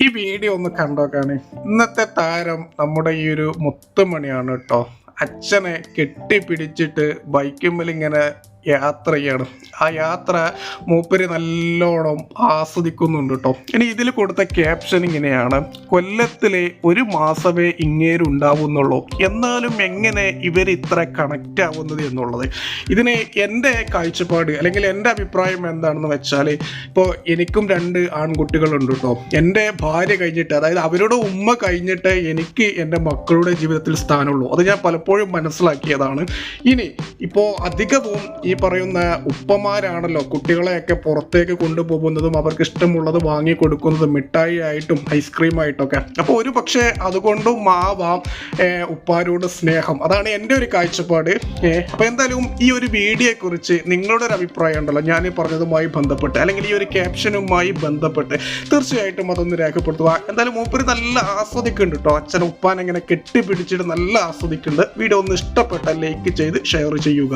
ഈ വീഡിയോ ഒന്ന് കണ്ടോക്കാണ് ഇന്നത്തെ താരം നമ്മുടെ ഈ ഒരു മുത്തുമണിയാണ് കേട്ടോ. അച്ഛനെ കെട്ടിപ്പിടിച്ചിട്ട് ബൈക്കുമ്പിൽ ഇങ്ങനെ യാത്ര ചെയ്യാണ് ആ യാത്ര മൂപ്പര് നല്ലോണം ആസ്വദിക്കുന്നുണ്ട് കേട്ടോ ഇനി ഇതിൽ കൊടുത്ത ക്യാപ്ഷൻ ഇങ്ങനെയാണ്. കൊല്ലത്തിലെ ഒരു മാസമേ ഇങ്ങേരുണ്ടാവുന്നുള്ളൂ എന്നാലും എങ്ങനെ ഇവർ ഇത്ര കണക്റ്റ് ആവുന്നത് എന്നുള്ളത്? ഇതിന് എന്റെ കാഴ്ചപ്പാട് അല്ലെങ്കിൽ എന്റെ അഭിപ്രായം എന്താണെന്ന് വെച്ചാൽ ഇപ്പോൾ എനിക്കും രണ്ട് ആൺകുട്ടികളുണ്ട് കേട്ടോ എന്റെ ഭാര്യ കഴിഞ്ഞിട്ട് അതായത് അവരുടെ ഉമ്മ കഴിഞ്ഞിട്ട് എനിക്ക് എന്റെ മക്കളുടെ ജീവിതത്തിൽ സ്ഥാനമുള്ളൂ. അത് ഞാൻ പലപ്പോഴും മനസ്സിലാക്കിയതാണ്. ഇനി ഇപ്പോൾ അധികവും ഈ പറയുന്ന ഉപ്പമാരാണല്ലോ കുട്ടികളെയൊക്കെ പുറത്തേക്ക് കൊണ്ടുപോകുന്നതും അവർക്ക് ഇഷ്ടമുള്ളത് വാങ്ങി കൊടുക്കുന്നതും മിഠായി ആയിട്ടും ഐസ്ക്രീം ആയിട്ടൊക്കെ അപ്പോൾ ഒരു പക്ഷേ അതുകൊണ്ടും ആവാം ഉപ്പാരോട് സ്നേഹം. അതാണ് എന്റെ ഒരു കാഴ്ചപ്പാട്. അപ്പോൾ എന്തായാലും ഈ ഒരു വീഡിയോയെക്കുറിച്ച് നിങ്ങളുടെ ഒരു അഭിപ്രായം ഉണ്ടല്ലോ. ഞാൻ പറഞ്ഞതുമായി ബന്ധപ്പെട്ട് അല്ലെങ്കിൽ ഈ ഒരു ക്യാപ്ഷനുമായി ബന്ധപ്പെട്ട് തീർച്ചയായിട്ടും അതൊന്ന് രേഖപ്പെടുത്തുക. എന്തായാലും മൂപ്പര് നല്ല ആസ്വദിക്കുന്നുണ്ട് കേട്ടോ. അച്ഛൻ ഉപ്പാൻ എങ്ങനെ കെട്ടിപ്പിടിച്ചിട്ട് നല്ല ആസ്വദിക്കുന്നുണ്ട്. വീഡിയോ ഒന്ന് ഇഷ്ടപ്പെട്ട ലൈക്ക് ചെയ്ത് ഷെയർ ചെയ്യുക.